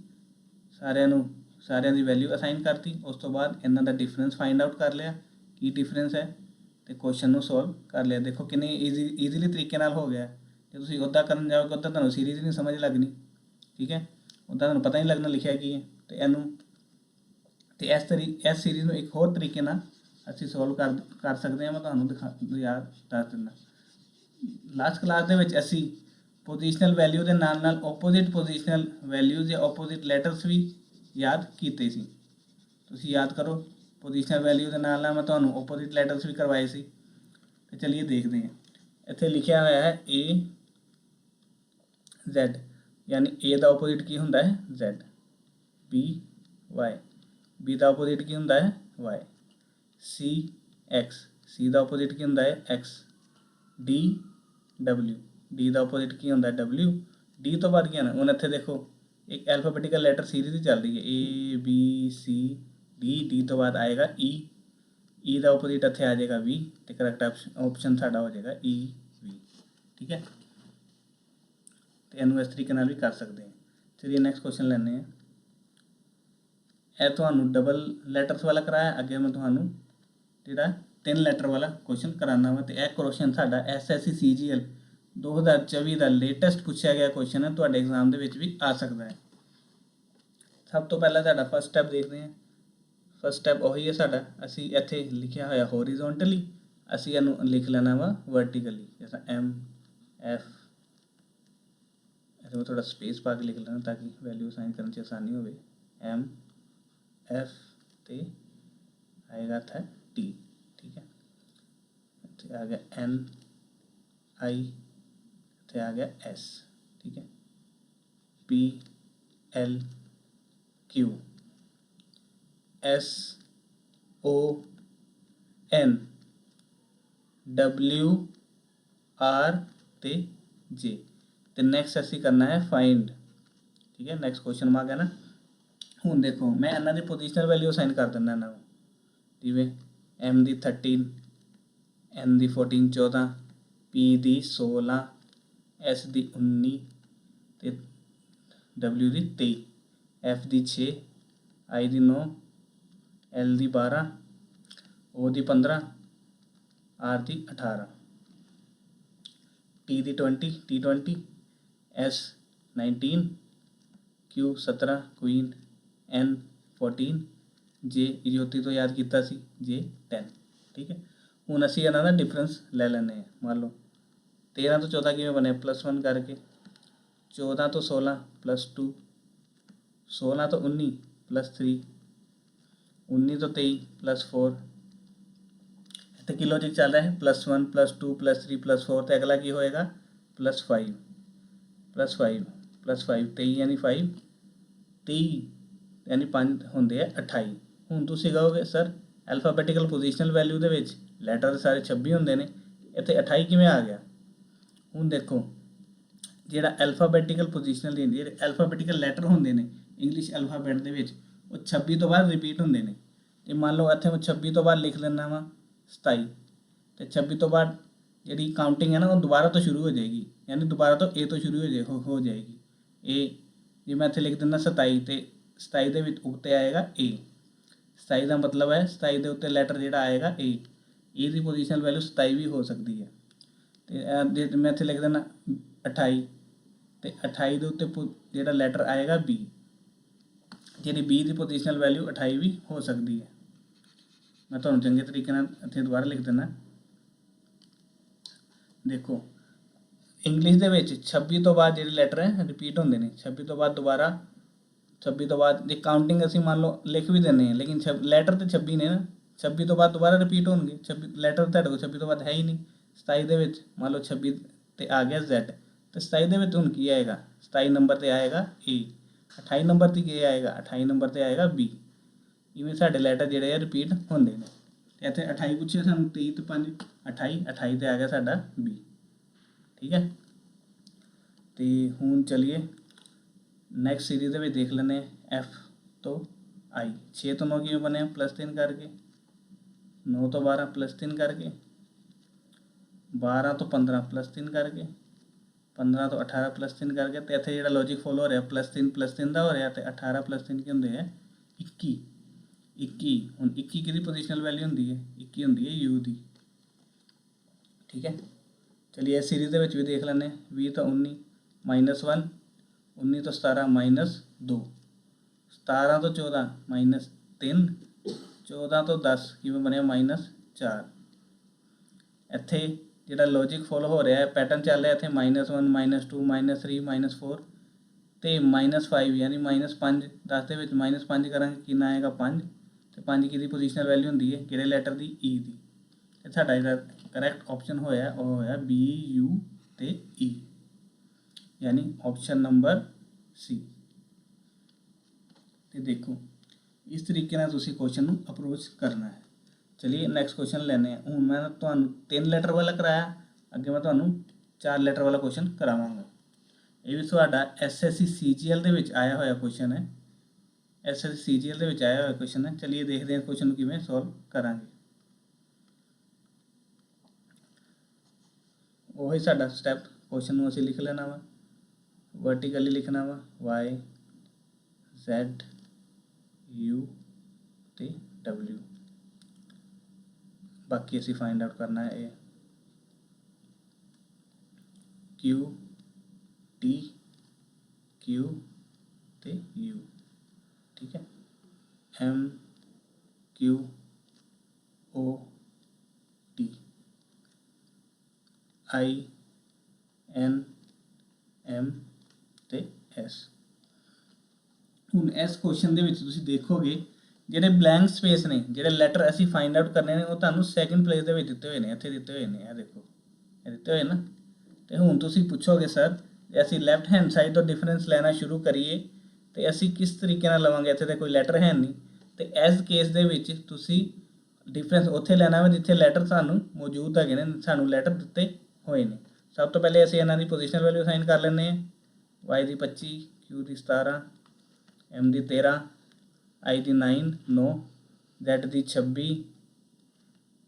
ਸਾਰਿਆਂ ਨੂੰ, ਸਾਰਿਆਂ ਦੀ ਵੈਲਿਊ ਅਸਾਈਨ ਕਰਤੀ, ਉਸ ਤੋਂ ਬਾਅਦ ਇਹਨਾਂ ਦਾ ਡਿਫਰੈਂਸ ਫਾਈਂਡ ਆਊਟ ਕਰ ਲਿਆ, ਕੀ ਡਿਫਰੈਂਸ ਹੈ, ਤੇ ਕੁਐਸਚਨ ਨੂੰ ਸੋਲਵ ਕਰ ਲਿਆ। ਦੇਖੋ ਕਿੰਨੇ ਈਜ਼ੀ ਈਜ਼ੀਲੀ ਤਰੀਕੇ ਨਾਲ ਹੋ ਗਿਆ। ਜੇ ਤੁਸੀਂ ਉੱਦਾਂ ਕਰਨ ਜਾਓਗੇ ਉੱਦਾਂ ਤੁਹਾਨੂੰ ਸੀਰੀਜ਼ ਨਹੀਂ ਸਮਝ ਲੱਗਣੀ, ਠੀਕ ਹੈ? ਉੱਦਾਂ ਤੁਹਾਨੂੰ ਪਤਾ ਨਹੀਂ ਲੱਗਣਾ ਲਿਖਿਆ ਕੀ ਹੈ। ਤੇ ਇਹਨੂੰ, ਤੇ ਇਸ ਤਰੀ, ਇਸ ਸੀਰੀਜ਼ ਨੂੰ ਇੱਕ ਹੋਰ ਤਰੀਕੇ ਨਾਲ ਅਸੀਂ ਸੋਲਵ ਕਰ ਕਰ ਸਕਦੇ ਹਾਂ, ਮੈਂ ਤੁਹਾਨੂੰ ਦਿਖਾ, ਯਾਦ ਦੱਸ ਦਿੰਦਾ। ਲਾਸਟ ਕਲਾਸ ਦੇ ਵਿੱਚ ਅਸੀਂ ਪੋਜੀਸ਼ਨਲ ਵੈਲਿਊ ਦੇ ਨਾਲ ਨਾਲ ਆਪੋਜ਼ਿਟ ਪੋਜੀਸ਼ਨਲ ਵੈਲਿਊਜ਼ ਜਾਂ ਆਪੋਜ਼ਿਟ ਲੈਟਰਸ ਵੀ ਯਾਦ ਕੀਤੇ ਸੀ। ਤੁਸੀਂ ਯਾਦ ਕਰੋ ਪੋਜੀਸ਼ਨਲ ਵੈਲਿਊ ਦੇ ਨਾਲ ਨਾਲ ਮੈਂ ਤੁਹਾਨੂੰ ਆਪੋਜ਼ਿਟ ਲੈਟਰਸ ਵੀ ਕਰਵਾਏ ਸੀ। ਤੇ ਚਲਿਏ ਦੇਖਦੇ ਹਾਂ। ਇੱਥੇ ਲਿਖਿਆ ਹੋਇਆ ਹੈ A, Z, ਯਾਨੀ A ਦਾ ਆਪੋਜ਼ਿਟ ਕੀ ਹੁੰਦਾ ਹੈ? Z, B, Y B ਦਾ ਆਪੋਜ਼ਿਟ ਕੀ ਹੁੰਦਾ ਹੈ? Y C, X. ਸੀ ਦਾ ਆਪੋਜ਼ਿਟ ਕੀ ਹੁੰਦਾ ਹੈ? ਐਕਸ। ਡੀ W ਡੀ ਦਾ ਆਪੋਜ਼ਿਟ ਕੀ ਹੁੰਦਾ ਹੈ? W D ਤੋਂ ਬਾਅਦ ਕੀ ਆਣਾ ਹੁਣ ਇੱਥੇ ਦੇਖੋ, ਇੱਕ ਐਲਫਾਬੈਟਿਕਲ ਲੈਟਰ ਸੀਰੀਜ਼ ਹੀ ਚੱਲ ਰਹੀ ਹੈ। A B C D D ਤੋਂ ਬਾਅਦ ਆਏਗਾ ਈ ਈ ਦਾ ਆਪੋਜ਼ਿਟ ਇੱਥੇ ਆ ਜਾਏਗਾ ਵੀ ਤੇ ਕਰੈਕਟ ਆਪਸ਼ਨ ਸਾਡਾ ਹੋ ਜਾਏਗਾ e, ਈ ਵੀ ਠੀਕ ਹੈ? ਤੇ ਇਹਨੂੰ ਇਸ ਤਰੀਕੇ ਨਾਲ ਵੀ ਕਰ ਸਕਦੇ ਹਾਂ। ਚਲਿਏ ਨੈਕਸਟ ਕੁਐਸਚਨ ਲੈਂਦੇ ਹਾਂ। ਇਹ ਤੁਹਾਨੂੰ ਡਬਲ ਲੈਟਰਸ ਵਾਲਾ ਕਰਾਇਆ। ਅੱਗੇ ਮੈਂ ਤੁਹਾਨੂੰ ਜਿਹੜਾ ਤਿੰਨ ਲੈਟਰ ਵਾਲਾ ਕੁਐਸਚਨ ਕਰਾਉਣਾ ਵਾ ਤੇ ਇਹ ਕੁਐਸਚਨ ਸਾਡਾ ਐਸਐਸਸੀ ਸੀਜੀਐਲ 2024 ਦਾ ਲੇਟੈਸਟ ਪੁੱਛਿਆ ਗਿਆ ਕੁਐਸਚਨ ਹੈ, ਤੁਹਾਡੇ ਐਗਜ਼ਾਮ ਦੇ ਵਿੱਚ ਵੀ ਆ ਸਕਦਾ ਹੈ। ਸਭ ਤੋਂ ਪਹਿਲਾਂ ਸਾਡਾ ਫਸਟ ਸਟੈਪ ਦੇਖਦੇ ਹਾਂ। ਫਸਟ ਸਟੈਪ ਉਹੀ ਹੈ ਸਾਡਾ, ਅਸੀਂ ਇੱਥੇ ਲਿਖਿਆ ਹੋਇਆ ਹੌਰੀਜ਼ੌਂਟਲੀ ਅਸੀਂ ਇਹਨੂੰ ਲਿਖ ਲੈਣਾ ਵਾ ਵਰਟੀਕਲੀ ਜਿਵੇਂ ਐਮ ਐਫ ਇਹਦੇ ਥੋੜਾ ਸਪੇਸ ਪਾ ਕੇ ਲਿਖ ਲੈਣਾ ਤਾਂ ਕਿ ਵੈਲਿਊ ਸਾਈਨ ਕਰਨ 'ਚ ਆਸਾਨੀ ਹੋਵੇ। ਐਮ ਐਫ ਤੇ ਆਏਗਾ था टी ठीक है? तो आ गया एन आई तो आ गया एस ठीक है? P L Q S O N W R ते जे तो नेक्स्ट ऐसे करना है फाइंड ठीक है? नेक्स्ट क्वेश्चन मैं है ना? हूँ, देखो, मैं इन्हों की पोजिशनल वैल्यू असाइन कर दिना इन्हों जिमें m ਦੀ 13 n ਦੀ 14 14 p ਦੀ 16 s ਦੀ 19 ਤੇ w the 23 f the 6 i the 9 l the 12 o the 15 r the 18 t the 20 t 20 s 19 q 17 queen n 14 ਜੇ ਜੋਤੀ ਤੋਂ ਯਾਦ ਕੀਤਾ ਸੀ ਜੇ 10 ਠੀਕ ਹੈ ਹੁਣ ਅਸੀਂ ਇਹਨਾਂ ਦਾ ਡਿਫਰੈਂਸ ਲੈ ਲੈਂਦੇ ਹਾਂ ਮੰਨ ਲਓ 13 ਤੋਂ 14 ਕਿਵੇਂ ਬਣਿਆ ਪਲੱਸ 1 ਕਰਕੇ 14 ਤੋਂ 16 ਪਲੱਸ 2 16 ਤੋਂ 19 ਪਲੱਸ 3 19 ਤੋਂ 23 ਪਲੱਸ 4 ਇੱਥੇ ਕੀ ਲੌਜਿਕ ਚੱਲ ਰਿਹਾ ਹੈ ਪਲੱਸ 1 ਪਲੱਸ 2 ਪਲੱਸ 3 ਪਲੱਸ 4 ਤੇ ਅਗਲਾ ਕੀ ਹੋਏਗਾ ਪਲੱਸ 5 ਪਲੱਸ 5 ਪਲੱਸ 5 23 ਯਾਨੀ 5 30 ਯਾਨੀ 5 ਹੁੰਦੇ ਆ 28 ਹੁਣ ਤੁਸੀਂ ਕਹੋਗੇ, ਸਰ ਐਲਫਾਬੈਟਿਕਲ ਪੋਜੀਸ਼ਨਲ ਵੈਲਿਊ ਦੇ ਵਿੱਚ ਲੈਟਰ ਸਾਰੇ 26 ਹੁੰਦੇ ਨੇ, ਇੱਥੇ 28 ਕਿਵੇਂ ਆ ਗਿਆ? ਹੁਣ ਦੇਖੋ, ਜਿਹੜਾ ਐਲਫਾਬੈਟਿਕਲ ਪੋਜੀਸ਼ਨਲ ਦੀ ਹੁੰਦੀ ਐਲਫਾਬੈਟਿਕਲ ਲੈਟਰ ਹੁੰਦੇ ਨੇ ਇੰਗਲਿਸ਼ ਐਲਫਾਬੈਟ ਦੇ ਵਿੱਚ, ਉਹ 26 ਤੋਂ ਬਾਅਦ ਰਿਪੀਟ ਹੁੰਦੇ ਨੇ। ਜੇ ਮੰਨ ਲਓ, ਇੱਥੇ ਮੈਂ 26 ਤੋਂ ਬਾਅਦ ਲਿਖ ਲੈਣਾ ਵਾ 27 ਤੇ 26 ਤੋਂ ਬਾਅਦ ਜਿਹੜੀ ਕਾਊਂਟਿੰਗ ਹੈ ਨਾ, ਉਹ ਦੁਬਾਰਾ ਤੋਂ ਸ਼ੁਰੂ ਹੋ ਜਾਏਗੀ, ਯਾਨੀ ਦੁਬਾਰਾ ਤੋਂ A ਤੋਂ ਸ਼ੁਰੂ ਹੋ ਜਾਏ, ਹੋ- ਹੋ ਜਾਏਗੀ। A, ਜੇ ਮੈਂ ਇੱਥੇ ਲਿਖ ਦਿੰਦਾ 27 ਤੇ 27 ਦੇ ਵਿੱਚ ਉੱਤੇ ਆਏਗਾ A 27 ਦਾ ਮਤਲਬ ਹੈ 27 ਦੇ ਉੱਤੇ ਲੈਟਰ ਜਿਹੜਾ ਆਏਗਾ ਏ ਏ ਦੀ ਪੋਜੀਸ਼ਨਲ ਵੈਲਿਊ 27 ਵੀ ਹੋ ਸਕਦੀ ਹੈ। ਤੇ ਜੇ ਮੈਂ ਇੱਥੇ ਲਿਖ ਦਿੰਦਾ 28 ਤੇ 28 ਦੇ ਉੱਤੇ ਪੁ- ਜਿਹੜਾ ਲੈਟਰ ਆਏਗਾ B, ਜਿਹੜੀ B ਦੀ ਪੋਜੀਸ਼ਨਲ ਵੈਲਿਊ 28 ਵੀ ਹੋ ਸਕਦੀ ਹੈ। ਮੈਂ ਤੁਹਾਨੂੰ ਚੰਗੇ ਤਰੀਕੇ ਨਾਲ ਇੱਥੇ ਦੁਬਾਰਾ ਲਿਖ ਦਿੰਦਾ। ਦੇਖੋ ਇੰਗਲਿਸ਼ ਦੇ ਵਿੱਚ 26 ਤੋਂ ਬਾਅਦ ਜਿਹੜੇ ਲੈਟਰ ਹੈ ਰਿਪੀਟ ਹੁੰਦੇ ਨੇ 26 ਤੋਂ ਬਾਅਦ ਦੁਬਾਰਾ 26 ਤੋਂ ਬਾਅਦ ਜੇ ਕਾਊਂਟਿੰਗ ਅਸੀਂ ਮੰਨ ਲਓ ਲਿਖ ਵੀ ਦਿੰਦੇ ਹਾਂ, ਲੇਕਿਨ ਲੈਟਰ ਤੇ 26 ਨੇ ਨਾ 26 ਤੋਂ ਬਾਅਦ ਦੁਬਾਰਾ ਰਿਪੀਟ ਹੋਣਗੇ 26 ਲੈਟਰ ਤੁਹਾਡੇ ਕੋਲ 26 ਤੋਂ ਬਾਅਦ ਹੈ ਹੀ ਨਹੀਂ। 27 ਦੇ ਵਿੱਚ ਮੰਨ ਲਓ 26 ਤੇ ਆ ਗਿਆ Z, ਤੇ 27 ਦੇ ਵਿੱਚ ਹੁਣ ਕੀ ਆਏਗਾ? 27 ਨੰਬਰ ਤੇ ਆਏਗਾ A 28 ਨੰਬਰ ਤੇ ਕੀ ਆਏਗਾ? 28 ਨੰਬਰ ਤੇ ਆਏਗਾ B ਇਵੇਂ ਸਾਡੇ ਲੈਟਰ ਜਿਹੜੇ ਆ ਰਿਪੀਟ ਹੁੰਦੇ ਨੇ। ਤੇ ਇੱਥੇ 28 ਪੁੱਛਿਆ ਸਾਨੂੰ 23 ਤੇ 5 28 28 ਤੇ ਆ ਗਿਆ ਸਾਡਾ B ਠੀਕ ਹੈ? ਤੇ ਹੁਣ ਚਲਿਏ ਨੈਕਸਟ ਸੀਰੀਜ਼ ਦੇ ਵਿੱਚ ਦੇਖ ਲੈਂਦੇ ਹਾਂ, F ਤੋਂ I 6 ਤੋਂ 9 ਕਿਵੇਂ ਬਣਿਆ ਪਲੱਸ 3 ਕਰਕੇ। 9 ਤੋਂ 12 ਪਲੱਸ 3 ਕਰਕੇ। 12 ਤੋਂ 15 ਪਲੱਸ 3 ਕਰਕੇ। 15 ਤੋਂ 18 ਪਲੱਸ 3 ਕਰਕੇ। ਤੇ ਇੱਥੇ ਜਿਹੜਾ ਲੌਜੀਕ ਫੋਲੋ ਹੋ ਰਿਹਾ ਪਲੱਸ 3 ਪਲੱਸ 3 ਦਾ ਹੋ ਰਿਹਾ, ਤੇ 18 ਪਲੱਸ 3 ਕੀ ਹੁੰਦੇ ਆ? 21 21 ਹੁਣ 21 ਕਿਹਦੀ ਪੋਜੀਸ਼ਨਲ ਵੈਲਿਊ ਹੁੰਦੀ ਹੈ? 21 ਹੁੰਦੀ ਹੈ u ਦੀ। ਠੀਕ ਹੈ? ਚਲਿਏ ਇਸ ਸੀਰੀਜ਼ ਦੇ ਵਿੱਚ ਵੀ ਦੇਖ ਲੈਂਦੇ ਹਾਂ। 20 ਤੋਂ 19 ਮਾਈਨਸ 1 19 ਤੋਂ 17 ਮਾਈਨਸ 2 17 ਤੋਂ 14 ਮਾਈਨਸ 3 14 ਤੋਂ 10 ਕਿਵੇਂ ਬਣਿਆ? ਮਾਈਨਸ 4 ਇੱਥੇ ਜਿਹੜਾ ਲੌਜੀਕ ਫੋਲੋ ਹੋ ਰਿਹਾ ਹੈ ਪੈਟਰਨ ਚੱਲ ਰਿਹਾ ਇੱਥੇ ਮਾਈਨਸ 1 ਮਾਈਨਸ 2 ਮਾਈਨਸ 3 ਮਾਈਨਸ 4 ਤੇ ਮਾਈਨਸ 5 ਯਾਨੀ ਮਾਈਨਸ 5 10 ਦੇ ਵਿੱਚ ਮਾਈਨਸ 5 ਕਰਾਂਗੇ, ਕਿੰਨਾ ਆਏਗਾ 5 ਤੇ 5 ਕਿਹਦੀ ਪੋਜੀਸ਼ਨਲ ਵੈਲਿਊ ਹੁੰਦੀ ਹੈ? ਕਿਹੜੇ ਲੈਟਰ ਦੀ? E ਦੀ। ਤੇ ਸਾਡਾ ਜਿਹੜਾ ਕਰੈਕਟ ਆਪਸ਼ਨ ਹੋਇਆ, ਉਹ ਹੋਇਆ B, U ਤੇ E ਯਾਨੀ ਆਪਸ਼ਨ ਨੰਬਰ ਸੀ ਤੇ ਦੇਖੋ, ਇਸ ਤਰੀਕੇ ਨਾਲ ਤੁਸੀਂ ਕੁਐਸਚਨ ਨੂੰ ਅਪਰੋਚ ਕਰਨਾ ਹੈ। ਚਲਿਏ ਨੈਕਸਟ ਕੁਐਸਚਨ ਲੈਣੇ ਆ ਹੁਣ ਮੈਂ ਤੁਹਾਨੂੰ ਤਿੰਨ ਲੈਟਰ ਵਾਲਾ ਕਰਾਇਆ, ਅੱਗੇ ਮੈਂ ਤੁਹਾਨੂੰ ਚਾਰ ਲੈਟਰ ਵਾਲਾ ਕੁਐਸਚਨ ਕਰਾਵਾਂਗਾ। ਇਹ ਵੀ ਤੁਹਾਡਾ ਐਸਐਸਸੀ ਸੀਜੀਐਲ ਦੇ ਵਿੱਚ ਆਇਆ ਹੋਇਆ ਕੁਐਸਚਨ ਹੈ। ਐਸਐਸਸੀ ਸੀਜੀਐਲ ਦੇ ਵਿੱਚ ਆਇਆ ਹੋਇਆ ਕੁਐਸਚਨ ਹੈ। ਚਲਿਏ ਦੇਖਦੇ ਹਾਂ ਕੁਐਸਚਨ ਨੂੰ ਕਿਵੇਂ ਸੋਲਵ ਕਰਾਂਗੇ। ਉਹੀ ਸਾਡਾ ਸਟੈਪ ਕੁਐਸਚਨ ਨੂੰ ਅਸੀਂ ਲਿਖ ਲੈਣਾ ਵਾ। ਵਰਟੀਕਲੀ ਲਿਖਣਾ ਵਾ y, z, u ਤੇ w. ਬਾਕੀ ਅਸੀਂ ਫਾਈਂਡ ਆਊਟ ਕਰਨਾ ਹੈ ਇਹ q, t, q ਤੇ u. ਠੀਕ ਹੈ m, q, o, t. I, n, m ਤੇ s ਹੁਣ ਇਸ ਕੁਐਸਚਨ ਦੇ ਵਿੱਚ ਤੁਸੀਂ ਦੇਖੋਗੇ, ਜਿਹੜੇ ਬਲੈਂਕ ਸਪੇਸ ਨੇ, ਜਿਹੜੇ ਲੈਟਰ ਅਸੀਂ ਫਾਈਂਡ ਆਊਟ ਕਰਨੇ ਨੇ, ਉਹ ਤੁਹਾਨੂੰ ਸੈਕਿੰਡ ਪਲੇਸ ਦੇ ਵਿੱਚ ਦਿੱਤੇ ਹੋਏ ਨੇ, ਇੱਥੇ ਦਿੱਤੇ ਹੋਏ ਨੇ, ਇਹ ਦੇਖੋ, ਇਹ ਦਿੱਤੇ ਹੋਏ ਨਾ ਤੇ ਹੁਣ ਤੁਸੀਂ ਪੁੱਛੋਗੇ ਸਰ ਅਸੀਂ ਲੈਫਟ ਹੈਂਡ ਸਾਈਡ ਤੋਂ ਡਿਫਰੈਂਸ ਲੈਣਾ ਸ਼ੁਰੂ ਕਰੀਏ, ਤੇ ਅਸੀਂ ਕਿਸ ਤਰੀਕੇ ਨਾਲ ਲਵਾਂਗੇ? ਇੱਥੇ ਤੇ ਕੋਈ ਲੈਟਰ ਹੈ ਨਹੀਂ। ਤੇ ਇਸ ਕੇਸ ਦੇ ਵਿੱਚ ਤੁਸੀਂ ਡਿਫਰੈਂਸ ਉੱਥੇ ਲੈਣਾ ਵਾ, ਜਿੱਥੇ ਲੈਟਰ ਸਾਨੂੰ ਮੌਜੂਦ ਹੈਗੇ ਨੇ, ਸਾਨੂੰ ਲੈਟਰ ਦਿੱਤੇ ਹੋਏ ਨੇ। ਸਭ ਤੋਂ ਪਹਿਲੇ ਅਸੀਂ ਇਹਨਾਂ ਦੀ ਪੋਜੀਸ਼ਨ ਵੈਲਿਊ ਅਸਾਈਨ ਕਰ ਲੈਂਦੇ ਹਾਂ। Y the 25 q the 17 m the 13 i the 9 9 z the 26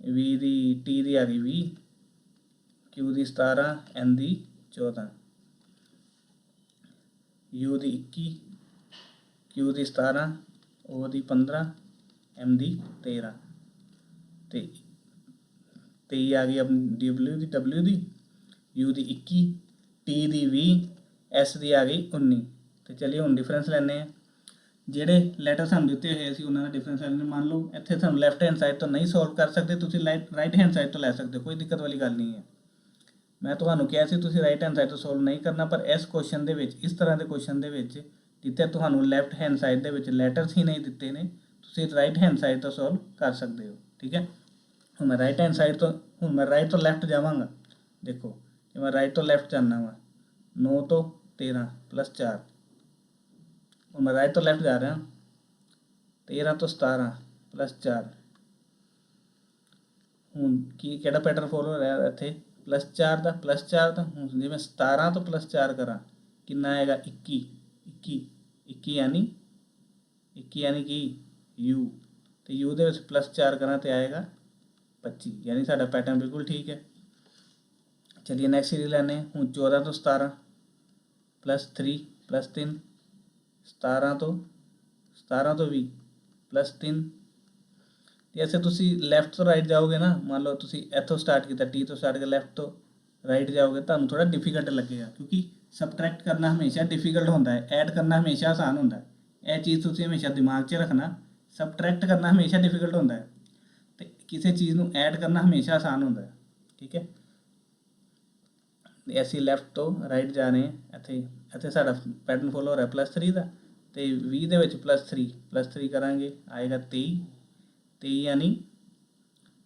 v the t ਦੀ ਆ ਗਈ 20 q ਦੀ 17 n ਦੀ 14 u ਦੀ 21 q ਦੀ 17 o ਦੀ 15 m ਦੀ 13 ਤੇ ਤੇ ਇਹ ਆ ਗਈ ਆਪਣੀ w ਦੀ w ਦੀ u ਦੀ 21 t ਦੀ 20 ਦੀ ਆ ਗਈ 19 ਤੇ ਚਲਿਏ ਹੁਣ ਡਿਫਰੈਂਸ ਲੈਣੇ ਆ ਜਿਹੜੇ ਲੈਟਰ ਸਾਨੂੰ ਦਿੱਤੇ ਹੋਏ ਸੀ, ਉਹਨਾਂ ਦਾ ਡਿਫਰੈਂਸ ਲੈਣੇ ਮੰਨ ਲਓ, ਇੱਥੇ ਤੁਹਾਨੂੰ ਲੈਫਟ ਹੈਂਡ ਸਾਈਡ ਤੋਂ ਨਹੀਂ ਸੋਲਵ ਕਰ ਸਕਦੇ, ਤੁਸੀਂ ਰਾਈਟ ਹੈਂਡ ਸਾਈਡ ਤੋਂ ਲੈ ਸਕਦੇ ਹੋ। ਕੋਈ ਦਿੱਕਤ ਵਾਲੀ ਗੱਲ ਨਹੀਂ ਹੈ। ਮੈਂ ਤੁਹਾਨੂੰ ਕਿਹਾ ਸੀ, ਤੁਸੀਂ ਰਾਈਟ ਹੈਂਡ ਸਾਈਡ ਤੋਂ ਸੋਲਵ ਨਹੀਂ ਕਰਨਾ, ਪਰ ਇਸ ਕੁਐਸਚਨ ਦੇ ਵਿੱਚ, ਇਸ ਤਰ੍ਹਾਂ ਦੇ ਕੁਐਸਚਨ ਦੇ ਵਿੱਚ ਜਿੱਥੇ ਤੁਹਾਨੂੰ ਲੈਫਟ ਹੈਂਡ ਸਾਈਡ ਦੇ ਵਿੱਚ ਲੈਟਰਸ ਹੀ ਨਹੀਂ ਦਿੱਤੇ ਨੇ। ਤੁਸੀਂ ਰਾਈਟ ਹੈਂਡ ਸਾਈਡ ਤੋਂ ਸੋਲਵ ਕਰ ਸਕਦੇ ਹੋ। ਠੀਕ ਹੈ? ਹੁਣ ਮੈਂ ਰਾਈਟ ਹੈਂਡ ਸਾਈਡ ਤੋਂ, ਹੁਣ ਮੈਂ ਰਾਈਟ ਤੋਂ ਲੈਫਟ ਜਾਵਾਂਗਾ। ਦੇਖੋ, ਜੇ ਮੈਂ ਰਾਈਟ ਤੋਂ ਲੈਫਟ ਜਾਣਾ ਵਾ 9 ਤੋਂ 13 ਪਲੱਸ 4 ਹੁਣ ਮੈਂ ਰਾਈਟ ਤੋਂ ਲੈਫਟ ਜਾ ਰਿਹਾ। 13 ਤੋਂ 17 ਪਲੱਸ ਚਾਰ। ਹੁਣ ਕੀ, ਕਿਹੜਾ ਪੈਟਰਨ ਫੋਲੋ ਰਿਹਾ ਇੱਥੇ? ਪਲੱਸ 4 ਦਾ ਪਲੱਸ 4 ਦਾ। ਹੁਣ ਜੇ ਮੈਂ 17 ਤੋਂ ਪਲੱਸ 4 ਕਰਾਂ, ਕਿੰਨਾ ਆਏਗਾ? 21 21 21 ਯਾਨੀ 21 ਯਾਨੀ ਕਿ u ਤੇ u ਦੇ ਵਿੱਚ ਪਲੱਸ 4 ਕਰਾਂ ਤੇ ਆਏਗਾ 25 ਯਾਨੀ ਸਾਡਾ ਪੈਟਰਨ ਬਿਲਕੁਲ ਠੀਕ ਹੈ। ਚਲਿਏ ਨੈਕਸਟ ਸੀਰੀਜ਼ ਲੈਣੇ ਹੁਣ 14 ਤੋਂ 17 ਪਲੱਸ 3 ਪਲੱਸ 3 17 ਤੋਂ 17 ਤੋਂ 20 ਪਲੱਸ 3 ਤੇ ਐਸੇ ਤੁਸੀਂ ਲੈਫਟ ਤੋਂ ਰਾਈਟ ਜਾਓਗੇ ਨਾ, ਮੰਨ ਲਓ ਤੁਸੀਂ ਇੱਥੋਂ ਸਟਾਰਟ ਕੀਤਾ ਟੀ ਤੋਂ ਸਟਾਰਟ ਕੇ ਲੈਫਟ ਤੋਂ ਰਾਈਟ ਜਾਓਗੇ, ਤੁਹਾਨੂੰ ਥੋੜਾ ਡਿਫਿਕਲਟ ਲੱਗੇਗਾ, ਕਿਉਂਕਿ ਸਬਟਰੈਕਟ ਕਰਨਾ ਹਮੇਸ਼ਾ ਡਿਫਿਕਲਟ ਹੁੰਦਾ ਹੈ ਐਡ ਕਰਨਾ ਹਮੇਸ਼ਾ ਆਸਾਨ ਹੁੰਦਾ ਹੈ। ਇਹ ਚੀਜ਼ ਤੁਸੀਂ ਹਮੇਸ਼ਾ ਦਿਮਾਗ 'ਚ ਰੱਖਣਾ ਸਬਟਰੈਕਟ ਕਰਨਾ ਹਮੇਸ਼ਾ ਡਿਫਿਕਲਟ ਹੁੰਦਾ ਹੈ ਤੇ ਕਿਸੇ ਚੀਜ਼ ਨੂੰ ਐਡ ਕਰਨਾ ਹਮੇਸ਼ਾ ਆਸਾਨ ਹੁੰਦਾ ਹੈ, ਠੀਕ ਹੈ? ਤੇ ਅਸੀਂ ਲੈਫਟ ਤੋਂ ਰਾਈਟ ਜਾ ਰਹੇ ਹਾਂ ਇੱਥੇ ਇੱਥੇ ਸਾਡਾ ਪੈਟਰਨ ਫੋਲੋ ਹੋ ਰਿਹਾ ਪਲੱਸ 3 ਦਾ ਤੇ 20 ਦੇ ਵਿੱਚ ਪਲੱਸ 3 ਪਲੱਸ 3 ਕਰਾਂਗੇ ਆਏਗਾ 23 23 ਯਾਨੀ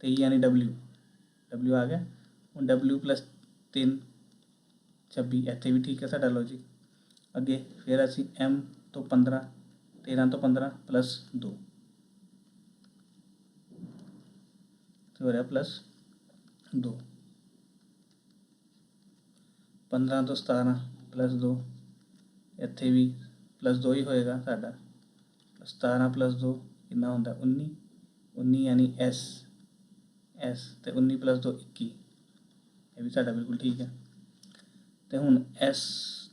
23 ਯਾਨੀ W W ਆ ਗਿਆ ਹੁਣ W ਪਲੱਸ 3 26 ਇੱਥੇ ਵੀ ਠੀਕ ਹੈ ਸਾਡਾ ਲੌਜੀਕ ਅੱਗੇ ਫਿਰ ਅਸੀਂ M ਤੋਂ 15 13 ਤੋਂ 15 ਪਲੱਸ 2 ਤੇ ਹੋ ਰਿਹਾ ਪਲੱਸ 2 15 ਤੋਂ 17 ਪਲੱਸ ਦੋ। ਇੱਥੇ ਵੀ ਪਲੱਸ ਦੋ ਹੀ ਹੋਏਗਾ ਸਾਡਾ। 17 ਪਲੱਸ ਦੋ ਕਿੰਨਾ ਹੁੰਦਾ? 19 19 ਯਾਨੀ S S ਤੇ 19 ਪਲੱਸ 2 21 ਇਹ ਵੀ ਸਾਡਾ ਬਿਲਕੁਲ ਠੀਕ ਹੈ। ਤੇ ਹੁਣ S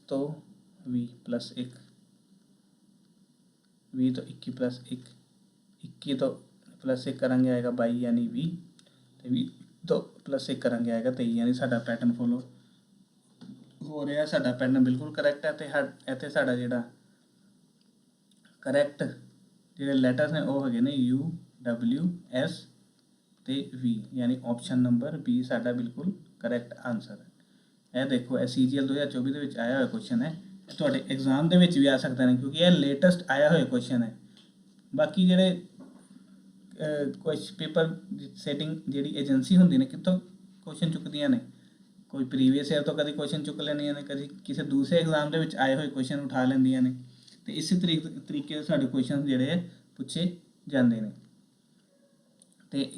ਤੋਂ 20 ਪਲੱਸ 1 20 ਤੋਂ 21 ਪਲੱਸ 1 21 ਤੋਂ ਪਲੱਸ 1 ਕਰਾਂਗੇ ਆਏਗਾ 22 ਯਾਨੀ 20 ਤੇ 20 ਤੋਂ ਪਲੱਸ 1 ਕਰਾਂਗੇ ਆਏਗਾ 23 ਯਾਨੀ ਸਾਡਾ ਪੈਟਰਨ ਫੋਲੋ ਹੋ ਰਿਹਾ ਸਾਡਾ ਪੈਟਰਨ ਬਿਲਕੁਲ ਕਰੈਕਟ ਹੈ ਤੇ ਹਾ- ਇੱਥੇ ਸਾਡਾ ਜਿਹੜਾ ਕਰੈਕਟ ਜਿਹੜੇ ਲੈਟਰਸ ਨੇ, ਉਹ ਹੈਗੇ ਨੇ ਯੂ W, S ਤੇ ਵੀ ਯਾਨੀ ਆਪਸ਼ਨ ਨੰਬਰ ਬੀ ਸਾਡਾ ਬਿਲਕੁਲ ਕਰੈਕਟ ਆਨਸਰ ਹੈ। ਇਹ ਦੇਖੋ, ਇਹ CGL 2024 ਦੇ ਵਿੱਚ ਆਇਆ ਹੋਇਆ ਕੁਐਸਚਨ ਹੈ। ਤੁਹਾਡੇ ਐਗਜ਼ਾਮ ਦੇ ਵਿੱਚ ਵੀ ਆ ਸਕਦਾ ਨੇ, ਕਿਉਂਕਿ ਇਹ ਲੇਟੈਸਟ ਆਇਆ ਹੋਇਆ ਕੁਐਸਚਨ ਹੈ। ਬਾਕੀ ਜਿਹੜੇ ਕੁਐਸਚ ਪੇਪਰ ਸੈਟਿੰਗ ਜਿਹੜੀ ਏਜੰਸੀ ਹੁੰਦੀ ਨੇ, ਕਿੱਥੋਂ ਕੁਐਸਚਨ ਚੁੱਕਦੀਆਂ ਨੇ? ਕੋਈ ਪ੍ਰੀਵੀਅਸ ਈਅਰ ਤੋਂ ਕਦੀ ਕੁਐਸਚਨ ਚੁੱਕ ਲੈਂਦੀਆਂ ਨੇ, ਕਦੀ ਕਿਸੇ ਦੂਸਰੇ ਐਗਜ਼ਾਮ ਦੇ ਵਿੱਚ ਆਏ ਹੋਏ ਕੁਐਸਚਨ ਉਠਾ ਲੈਂਦੀਆਂ ਨੇ। ਤੇ ਇਸੇ ਤਰੀਕ, ਤਰੀਕੇ ਦੇ ਸਾਡੇ ਕੁਐਸਚਨ ਜਿਹੜੇ ਆ, ਪੁੱਛੇ ਜਾਂਦੇ ਨੇ। ਤੇ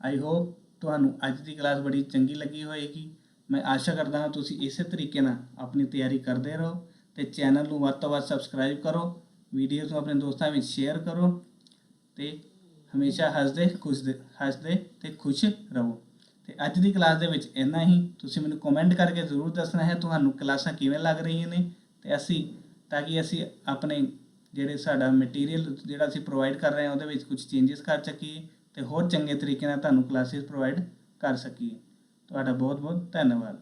ਆਈ ਹੋਪ ਤੁਹਾਨੂੰ ਅੱਜ ਦੀ ਕਲਾਸ ਬੜੀ ਚੰਗੀ ਲੱਗੀ ਹੋਏਗੀ। ਮੈਂ ਆਸ਼ਾ ਕਰਦਾ ਹਾਂ ਤੁਸੀਂ ਇਸੇ ਤਰੀਕੇ ਨਾਲ ਆਪਣੀ ਤਿਆਰੀ ਕਰਦੇ ਰਹੋ ਤੇ ਚੈਨਲ ਨੂੰ ਵੱਧ ਤੋਂ ਵੱਧ ਸਬਸਕ੍ਰਾਈਬ ਕਰੋ ਵੀਡੀਓਜ਼ ਨੂੰ ਆਪਣੇ ਦੋਸਤਾਂ ਵਿੱਚ ਸ਼ੇਅਰ ਕਰੋ ਤੇ ਹਮੇਸ਼ਾ ਹੱਸਦੇ ਖੁਸ਼ਦੇ ਹੱਸਦੇ ਤੇ ਖੁਸ਼ ਰਹੋ। ਤੇ ਅੱਜ ਦੀ ਕਲਾਸ ਦੇ ਵਿੱਚ ਇੰਨਾ ਹੀ। ਤੁਸੀਂ ਮੈਨੂੰ ਕਮੈਂਟ ਕਰਕੇ ਜ਼ਰੂਰ ਦੱਸਣਾ ਹੈ ਤੁਹਾਨੂੰ ਕਲਾਸਾਂ ਕਿਵੇਂ ਲੱਗ ਰਹੀਆਂ ਨੇ ਤੇ ਅਸੀਂ, ਤਾਂ ਕਿ ਅਸੀਂ ਆਪਣੇ ਜਿਹੜੇ ਸਾਡਾ ਮਟੀਰੀਅਲ ਜਿਹੜਾ ਅਸੀਂ ਪ੍ਰੋਵਾਈਡ ਕਰ ਰਹੇ ਹਾਂ ਉਹਦੇ ਵਿੱਚ ਕੁਝ ਚੇਂਜਸ ਕਰ ਸਕੀਏ ਤੇ ਹੋਰ ਚੰਗੇ ਤਰੀਕੇ ਨਾਲ ਤੁਹਾਨੂੰ ਕਲਾਸਿਸ ਪ੍ਰੋਵਾਈਡ ਕਰ ਸਕੀਏ। ਤੁਹਾਡਾ ਬਹੁਤ ਬਹੁਤ ਧੰਨਵਾਦ।